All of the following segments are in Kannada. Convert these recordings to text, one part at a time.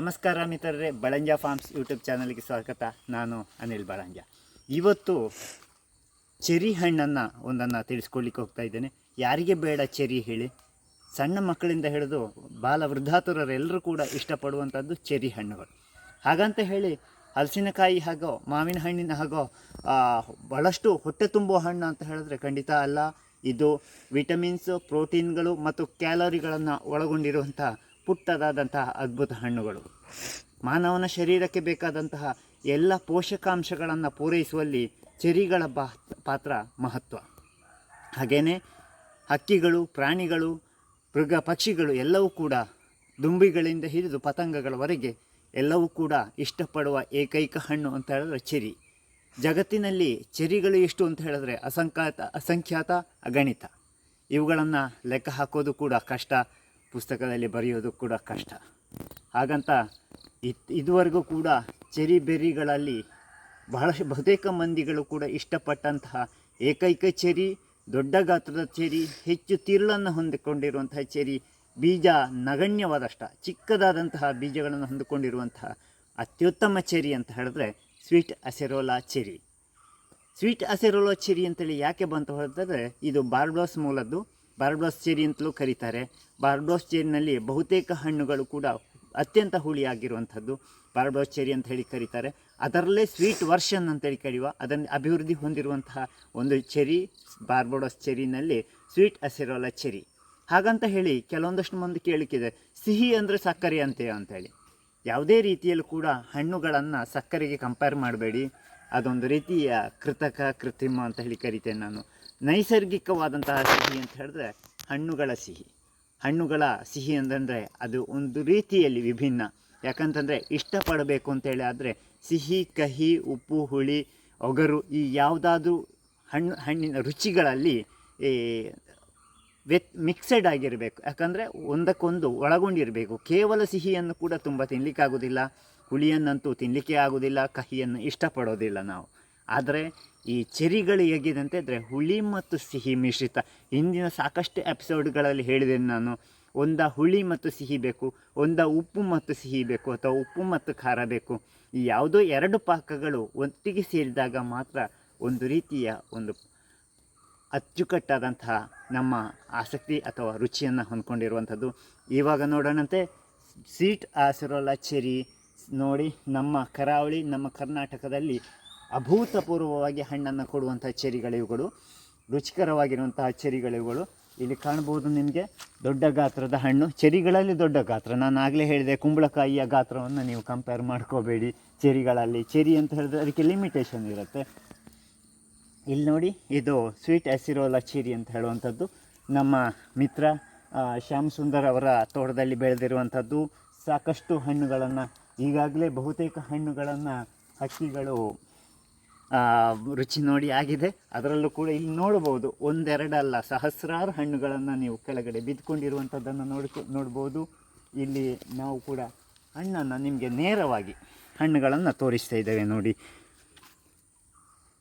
ನಮಸ್ಕಾರ ಮಿತ್ರರೇ, ಬಳಂಜ ಫಾರ್ಮ್ಸ್ ಯೂಟ್ಯೂಬ್ ಚಾನಲ್ಗೆ ಸ್ವಾಗತ. ನಾನು ಅನಿಲ್ ಬಳಂಜ. ಇವತ್ತು ಚೆರಿ ಹಣ್ಣನ್ನು ಒಂದನ್ನು ತಿಳಿಸ್ಕೊಳ್ಳಿಕ್ಕೆ ಹೋಗ್ತಾ ಇದ್ದೇನೆ. ಯಾರಿಗೆ ಬೇಡ ಚೆರಿ ಹೇಳಿ. ಸಣ್ಣ ಮಕ್ಕಳಿಂದ ಹಿಡಿದು ಬಾಲ ವೃದ್ಧಾತುರರೆಲ್ಲರೂ ಕೂಡ ಇಷ್ಟಪಡುವಂಥದ್ದು ಚೆರಿ ಹಣ್ಣುಗಳು. ಹಾಗಂತ ಹೇಳಿ, ಹಲಸಿನಕಾಯಿ ಹಾಗೋ ಮಾವಿನ ಹಣ್ಣಿನ ಹಾಗೋ ಭಾಳಷ್ಟು ಹೊಟ್ಟೆ ತುಂಬುವ ಹಣ್ಣು ಅಂತ ಹೇಳಿದ್ರೆ ಖಂಡಿತ ಅಲ್ಲ. ಇದು ವಿಟಮಿನ್ಸ್, ಪ್ರೋಟೀನ್ಗಳು ಮತ್ತು ಕ್ಯಾಲೋರಿಗಳನ್ನು ಒಳಗೊಂಡಿರುವಂಥ ಪುಟ್ಟದಾದಂತಹ ಅದ್ಭುತ ಹಣ್ಣುಗಳು. ಮಾನವನ ಶರೀರಕ್ಕೆ ಬೇಕಾದಂತಹ ಎಲ್ಲ ಪೋಷಕಾಂಶಗಳನ್ನು ಪೂರೈಸುವಲ್ಲಿ ಚೆರಿಗಳ ಪಾತ್ರ ಮಹತ್ವ. ಹಾಗೆಯೇ ಹಕ್ಕಿಗಳು, ಪ್ರಾಣಿಗಳು, ಮೃಗ ಪಕ್ಷಿಗಳು ಎಲ್ಲವೂ ಕೂಡ ದುಂಬಿಗಳಿಂದ ಹಿಡಿದು ಪತಂಗಗಳವರೆಗೆ ಎಲ್ಲವೂ ಕೂಡ ಇಷ್ಟಪಡುವ ಏಕೈಕ ಹಣ್ಣು ಅಂತ ಹೇಳಿದ್ರೆ ಚೆರಿ. ಜಗತ್ತಿನಲ್ಲಿ ಚೆರಿಗಳು ಎಷ್ಟು ಅಂತ ಹೇಳಿದ್ರೆ ಅಸಂಖ್ಯಾತ ಅಸಂಖ್ಯಾತ ಅಗಣಿತ. ಇವುಗಳನ್ನು ಲೆಕ್ಕ ಹಾಕೋದು ಕೂಡ ಕಷ್ಟ. ಪುಸ್ತಕದಲ್ಲಿ ಬರೆಯೋದು ಕೂಡ ಕಷ್ಟ. ಹಾಗಂತ ಇತ್, ಇದುವರೆಗೂ ಕೂಡ ಚೆರಿ ಬೆರ್ರಿಗಳಲ್ಲಿ ಬಹಳಷ್ಟು ಬಹುತೇಕ ಮಂದಿಗಳು ಕೂಡ ಇಷ್ಟಪಟ್ಟಂತಹ ಏಕೈಕ ಚೆರಿ, ದೊಡ್ಡ ಗಾತ್ರದ ಚೆರಿ, ಹೆಚ್ಚು ತಿರುಳನ್ನು ಹೊಂದಿಕೊಂಡಿರುವಂತಹ ಚೆರಿ, ಬೀಜ ನಗಣ್ಯವಾದಷ್ಟ, ಚಿಕ್ಕದಾದಂತಹ ಬೀಜಗಳನ್ನು ಹೊಂದಿಕೊಂಡಿರುವಂತಹ ಅತ್ಯುತ್ತಮ ಚೆರಿ ಅಂತ ಹೇಳಿದ್ರೆ sweet acerola cherry. Sweet acerola cherry ಅಂತೇಳಿ ಯಾಕೆ ಬಂತು ಹೇಳಿದ್ರೆ ಇದು ಬಾರ್ಬ್ಲಾಸ್ ಮೂಲದ್ದು ಬಾರ್ಬ್ಡೋಸ್ ಚೆರಿ ಅಂತಲೂ ಕರೀತಾರೆ. ಬಾರ್ಡೋಸ್ ಚೆರಿನಲ್ಲಿ ಬಹುತೇಕ ಹಣ್ಣುಗಳು ಕೂಡ ಅತ್ಯಂತ ಹುಳಿಯಾಗಿರುವಂಥದ್ದು. ಬಾರ್ಡೋಸ್ ಚೆರಿ ಅಂತ ಹೇಳಿ ಕರೀತಾರೆ. ಅದರಲ್ಲೇ ಸ್ವೀಟ್ ವರ್ಷನ್ ಅಂತೇಳಿ ಕರೆಯುವ ಅದನ್ನು ಅಭಿವೃದ್ಧಿ ಹೊಂದಿರುವಂತಹ ಒಂದು ಚೆರಿ ಬಾರ್ಬಡೋಸ್ ಚೆರಿನಲ್ಲಿ ಸ್ವೀಟ್ ಹಸಿರೋಲ ಚೆರಿ. ಹಾಗಂತ ಹೇಳಿ ಕೆಲವೊಂದಷ್ಟು ಮಂದಿ ಕೇಳಿಕಿದೆ ಸಿಹಿ ಅಂದರೆ ಸಕ್ಕರೆ ಅಂತೆಯೋ ಅಂತೇಳಿ ಯಾವುದೇ ರೀತಿಯಲ್ಲೂ ಕೂಡ ಹಣ್ಣುಗಳನ್ನು ಸಕ್ಕರೆಗೆ ಕಂಪೇರ್ ಮಾಡಬೇಡಿ. ಅದೊಂದು ರೀತಿಯ ಕೃತಕ, ಕೃತ್ರಿಮ ಅಂತ ಹೇಳಿ ಕರಿತೇನೆ ನಾನು. ನೈಸರ್ಗಿಕವಾದಂತಹ ಸಿಹಿ ಅಂತ ಹೇಳಿದ್ರೆ ಹಣ್ಣುಗಳ ಸಿಹಿ. ಹಣ್ಣುಗಳ ಸಿಹಿ ಅಂತಂದರೆ ಅದು ಒಂದು ರೀತಿಯಲ್ಲಿ ವಿಭಿನ್ನ. ಯಾಕಂತಂದರೆ ಇಷ್ಟಪಡಬೇಕು ಅಂತೇಳಿ ಆದರೆ ಸಿಹಿ, ಕಹಿ, ಉಪ್ಪು, ಹುಳಿ, ಒಗರು ಈ ಯಾವುದಾದ್ರೂ ಹಣ್ಣು, ಹಣ್ಣಿನ ರುಚಿಗಳಲ್ಲಿ ಈ ವ್ಯತ್ ಮಿಕ್ಸೆಡ್ ಆಗಿರಬೇಕು. ಯಾಕಂದರೆ ಒಂದಕ್ಕೊಂದು ಒಳಗೊಂಡಿರಬೇಕು. ಕೇವಲ ಸಿಹಿಯನ್ನು ಕೂಡ ತುಂಬ ತಿನ್ನಲಿಕ್ಕಾಗೋದಿಲ್ಲ ಹುಳಿಯನ್ನಂತೂ ತಿನ್ನಲಿಕ್ಕೆ ಆಗೋದಿಲ್ಲ. ಕಹಿಯನ್ನು ಇಷ್ಟಪಡೋದಿಲ್ಲ ನಾವು. ಆದರೆ ಈ ಚೆರಿಗಳು ಹೇಗಿದಂತೆ ಅಂದರೆ ಹುಳಿ ಮತ್ತು ಸಿಹಿ ಮಿಶ್ರಿತ. ಹಿಂದಿನ ಸಾಕಷ್ಟು ಎಪಿಸೋಡ್ಗಳಲ್ಲಿ ಹೇಳಿದ್ದೇನೆ ನಾನು, ಒಂದ ಹುಳಿ ಮತ್ತು ಸಿಹಿ ಬೇಕು, ಒಂದ ಉಪ್ಪು ಮತ್ತು ಸಿಹಿ ಬೇಕು, ಅಥವಾ ಉಪ್ಪು ಮತ್ತು ಖಾರ ಬೇಕು. ಈ ಯಾವುದೋ ಎರಡು ಪಾಕಗಳು ಒಟ್ಟಿಗೆ ಸೇರಿದಾಗ ಮಾತ್ರ ಒಂದು ರೀತಿಯ ಒಂದು ಅಚ್ಚುಕಟ್ಟಾದಂತಹ ನಮ್ಮ ಆಸಕ್ತಿ ಅಥವಾ ರುಚಿಯನ್ನು ಹೊಂದ್ಕೊಂಡಿರುವಂಥದ್ದು. ಇವಾಗ ನೋಡೋಣಂತೆ, ಸ್ವೀಟ್ ಆಸಿರೋಲ ಚೆರಿ ನೋಡಿ, ನಮ್ಮ ಕರಾವಳಿ, ನಮ್ಮ ಕರ್ನಾಟಕದಲ್ಲಿ ಅಭೂತಪೂರ್ವವಾಗಿ ಹಣ್ಣನ್ನು ಕೊಡುವಂಥ ಚೆರಿಗಳಿವುಗಳು ರುಚಿಕರವಾಗಿರುವಂತಹ ಚೆರಿಗಳಿವುಗಳು ಇಲ್ಲಿ ಕಾಣ್ಬೋದು ನಿಮಗೆ ದೊಡ್ಡ ಗಾತ್ರದ ಹಣ್ಣು. ಚೆರಿಗಳಲ್ಲಿ ದೊಡ್ಡ ಗಾತ್ರ. ನಾನು ಆಗಲೇ ಹೇಳಿದೆ, ಕುಂಬಳಕಾಯಿಯ ಗಾತ್ರವನ್ನು ನೀವು ಕಂಪೇರ್ ಮಾಡ್ಕೋಬೇಡಿ ಚೆರಿಗಳಲ್ಲಿ. ಚೆರಿ ಅಂತ ಹೇಳಿದ್ರೆ ಅದಕ್ಕೆ ಲಿಮಿಟೇಷನ್ ಇರುತ್ತೆ. ಇಲ್ಲಿ ನೋಡಿ, ಇದು ಸ್ವೀಟ್ ಹಸಿರೋಲ ಚೆರಿ ಅಂತ ಹೇಳುವಂಥದ್ದು. ನಮ್ಮ ಮಿತ್ರ ಶ್ಯಾಮ್ ಸುಂದರ್ ಅವರ ತೋಟದಲ್ಲಿ ಬೆಳೆದಿರುವಂಥದ್ದು. ಸಾಕಷ್ಟು ಹಣ್ಣುಗಳನ್ನು, ಈಗಾಗಲೇ ಬಹುತೇಕ ಹಣ್ಣುಗಳನ್ನು ಹಕ್ಕಿಗಳು ರುಚಿ ನೋಡಿ ಆಗಿದೆ. ಅದರಲ್ಲೂ ಕೂಡ ಇಲ್ಲಿ ನೋಡ್ಬೋದು ಒಂದೆರಡಲ್ಲ, ಸಹಸ್ರಾರು ಹಣ್ಣುಗಳನ್ನು ನೀವು ಕೆಳಗಡೆ ಬಿದ್ದುಕೊಂಡಿರುವಂಥದ್ದನ್ನು ನೋಡ್ಕೊ ನೋಡ್ಬೋದು. ಇಲ್ಲಿ ನಾವು ಕೂಡ ಹಣ್ಣನ್ನು ನಿಮಗೆ ನೇರವಾಗಿ ಹಣ್ಣುಗಳನ್ನು ತೋರಿಸ್ತಾ ಇದ್ದೇವೆ ನೋಡಿ.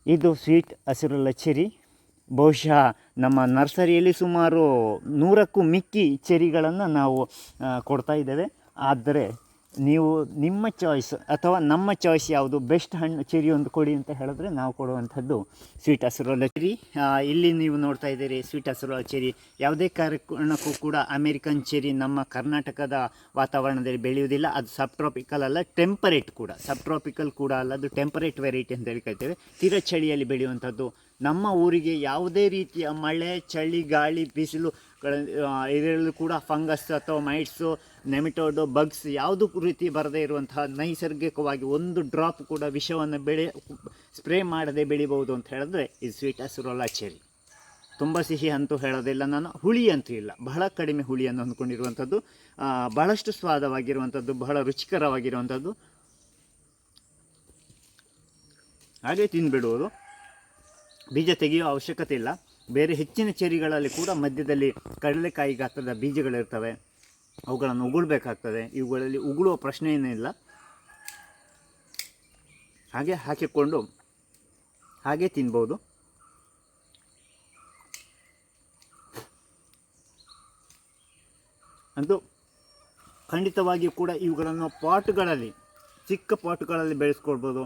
ಇದು ಸ್ವೀಟ್ ಹಸಿರು ಚೆರಿ. ಬಹುಶಃ ನಮ್ಮ ನರ್ಸರಿಯಲ್ಲಿ ಸುಮಾರು ನೂರಕ್ಕೂ ಮಿಕ್ಕಿ ಚೆರಿಗಳನ್ನು ನಾವು ಕೊಡ್ತಾ ಇದ್ದೇವೆ. ಆದರೆ ನೀವು ನಿಮ್ಮ ಚಾಯ್ಸ್ ಅಥವಾ ನಮ್ಮ ಚಾಯ್ಸ್ ಯಾವುದು? ಬೆಸ್ಟ್ ಹಣ್ಣು ಚೆರಿ ಒಂದು ಕೊಡಿ ಅಂತ ಹೇಳಿದ್ರೆ ನಾವು ಕೊಡುವಂಥದ್ದು ಸ್ವೀಟ್ ಹಸಿರುಳ್ಳ ಚೆರಿ ಇಲ್ಲಿ ನೀವು ನೋಡ್ತಾ ಇದ್ದೀರಿ ಸ್ವೀಟ್ ಹಸಿರುಳ್ಳ ಚೆರಿ ಯಾವುದೇ ಕಾರಣಕ್ಕೂ ಕೂಡ ಅಮೇರಿಕನ್ ಚೆರಿ ನಮ್ಮ ಕರ್ನಾಟಕದ ವಾತಾವರಣದಲ್ಲಿ ಬೆಳೆಯುವುದಿಲ್ಲ. ಅದು ಸಬ್ ಟ್ರಾಪಿಕಲ್ ಅಲ್ಲ ಟೆಂಪರೇಟ್ ಕೂಡ. ಸಬ್ ಟ್ರಾಪಿಕಲ್ ಕೂಡ ಅಲ್ಲ, ಅದು ಟೆಂಪರೇಟ್ ವೆರೈಟಿ ಅಂತ ಹೇಳಿ ಕರಿತೇವೆ ತೀರ ಚಳಿಯಲ್ಲಿ ಬೆಳೆಯುವಂಥದ್ದು ನಮ್ಮ ಊರಿಗೆ ಯಾವುದೇ ರೀತಿಯ ಮಳೆ, ಚಳಿ, ಗಾಳಿ, ಬಿಸಿಲು ಇದರಲ್ಲೂ ಕೂಡ ಫಂಗಸ್ ಅಥವಾ ಮೈಟ್ಸು, ನೆಮಿಟೋಡು, ಬಗ್ಸ್ ಯಾವುದು ರೀತಿ ಬರದೇ ಇರುವಂತಹ ನೈಸರ್ಗಿಕವಾಗಿ ಒಂದು ಡ್ರಾಪ್ ಕೂಡ ವಿಷವನ್ನು ಬೆಳೆ, ಸ್ಪ್ರೇ ಮಾಡದೆ ಬೆಳಿಬೋದು ಅಂತ ಹೇಳಿದ್ರೆ ಇದು ಸ್ವೀಟ್ ಹಸಿರೋಲ ಚೆರಿ ತುಂಬ ಸಿಹಿ ಅಂತೂ ಹೇಳೋದಿಲ್ಲ ನಾನು, ಹುಳಿ ಅಂತೂ ಇಲ್ಲ. ಬಹಳ ಕಡಿಮೆ ಹುಳಿಯನ್ನು ಅಂದ್ಕೊಂಡಿರುವಂಥದ್ದು. ಬಹಳಷ್ಟು ಸ್ವಾದವಾಗಿರುವಂಥದ್ದು, ಬಹಳ ರುಚಿಕರವಾಗಿರುವಂಥದ್ದು. ಹಾಗೆ ತಿಂದುಬಿಡುವುದು ಬೀಜ ತೆಗೆಯುವ ಅವಶ್ಯಕತೆ ಇಲ್ಲ. ಬೇರೆ ಹೆಚ್ಚಿನ ಚೆರಿಗಳಲ್ಲಿ ಕೂಡ ಮಧ್ಯದಲ್ಲಿ ಕಡಲೆಕಾಯಿ ಗಾತ್ರದ ಬೀಜಗಳಿರ್ತವೆ. ಅವುಗಳನ್ನು ಉಗುಳಬೇಕಾಗ್ತದೆ. ಇವುಗಳಲ್ಲಿ ಉಗುಳುವ ಪ್ರಶ್ನೆ ಏನಿಲ್ಲ ಹಾಗೆ ಹಾಕಿಕೊಂಡು ಹಾಗೆ ತಿನ್ಬೋದು. ಅಂತೂ ಖಂಡಿತವಾಗಿಯೂ ಕೂಡ ಇವುಗಳನ್ನು ಪಾಟ್ಗಳಲ್ಲಿ, ಚಿಕ್ಕ ಪಾಟ್ಗಳಲ್ಲಿ ಬೆಳೆಸ್ಕೊಳ್ಬೋದು.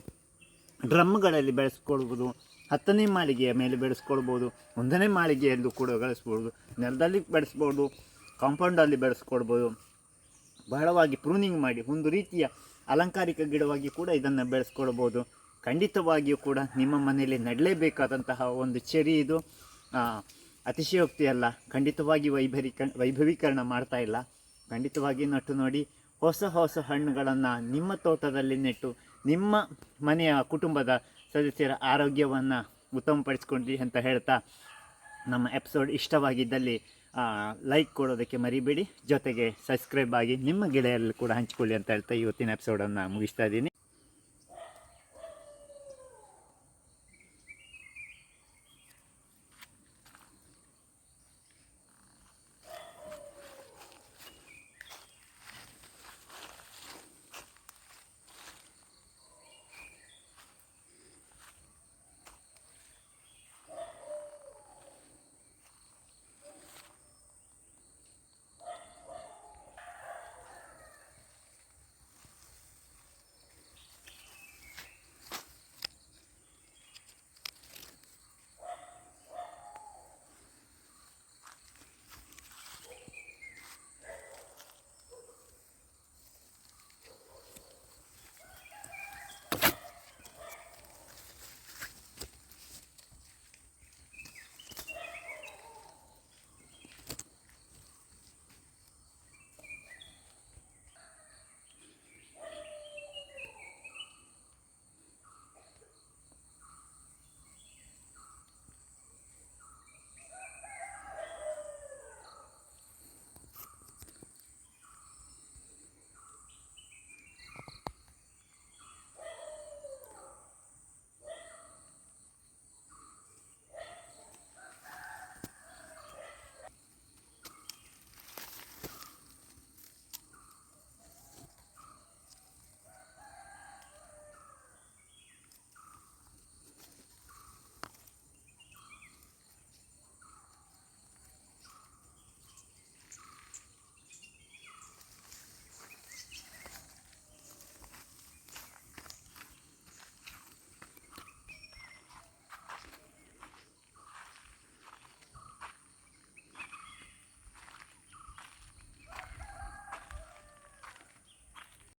ಡ್ರಮ್ಗಳಲ್ಲಿ ಬೆಳೆಸ್ಕೊಳ್ಬೋದು. ಹತ್ತನೇ ಮಾಳಿಗೆಯ ಮೇಲೆ ಬೆಳೆಸ್ಕೊಳ್ಬೋದು, ಒಂದನೇ ಮಾಳಿಗೆಯಲ್ಲೂ ಕೂಡ ಬೆಳೆಸ್ಬೋದು ನೆಲದಲ್ಲಿ ಬೆಳೆಸ್ಬೋದು ಕಾಂಪೌಂಡಲ್ಲಿ ಬೆಳೆಸ್ಕೊಳ್ಬೋದು. ಬಹಳವಾಗಿ ಪ್ರೂನಿಂಗ್ ಮಾಡಿ, ಒಂದು ರೀತಿಯ ಅಲಂಕಾರಿಕ ಗಿಡವಾಗಿ ಕೂಡ ಇದನ್ನು ಬೆಳೆಸ್ಕೊಳ್ಬೋದು. ಖಂಡಿತವಾಗಿಯೂ ಕೂಡ ನಿಮ್ಮ ಮನೆಯಲ್ಲಿ ನೆಡಲೇಬೇಕಾದಂತಹ ಒಂದು ಚೆರಿ ಇದು. ಅತಿಶಯೋಕ್ತಿ ಅಲ್ಲ. ಖಂಡಿತವಾಗಿ ವೈಭರೀಕ, ವೈಭವೀಕರಣ ಮಾಡ್ತಾ ಇಲ್ಲ. ಖಂಡಿತವಾಗಿ ನಟ್ಟು ನೋಡಿ, ಹೊಸ ಹೊಸ ಹಣ್ಣುಗಳನ್ನು ನಿಮ್ಮ ತೋಟದಲ್ಲಿ ನೆಟ್ಟು, ನಿಮ್ಮ ಮನೆಯ ಕುಟುಂಬದ ಸದಸ್ಯರ ಆರೋಗ್ಯವನ್ನು ಉತ್ತಮಪಡಿಸ್ಕೊಂಡ್ರಿ ಅಂತ ಹೇಳ್ತಾ ನಮ್ಮ ಎಪಿಸೋಡ್ ಇಷ್ಟವಾಗಿದ್ದಲ್ಲಿ ಲೈಕ್ ಕೊಡೋದಕ್ಕೆ ಮರಿಬೇಡಿ. ಜೊತೆಗೆ ಸಬ್ಸ್ಕ್ರೈಬ್ ಆಗಿ ನಿಮ್ಮ ಗೆಳೆಯರಲ್ಲಿ ಕೂಡ ಹಂಚಿಕೊಳ್ಳಿ ಅಂತ ಹೇಳ್ತಾ ಇವತ್ತಿನ ಎಪಿಸೋಡನ್ನು ಮುಗಿಸ್ತಾ ಇದ್ದೀನಿ.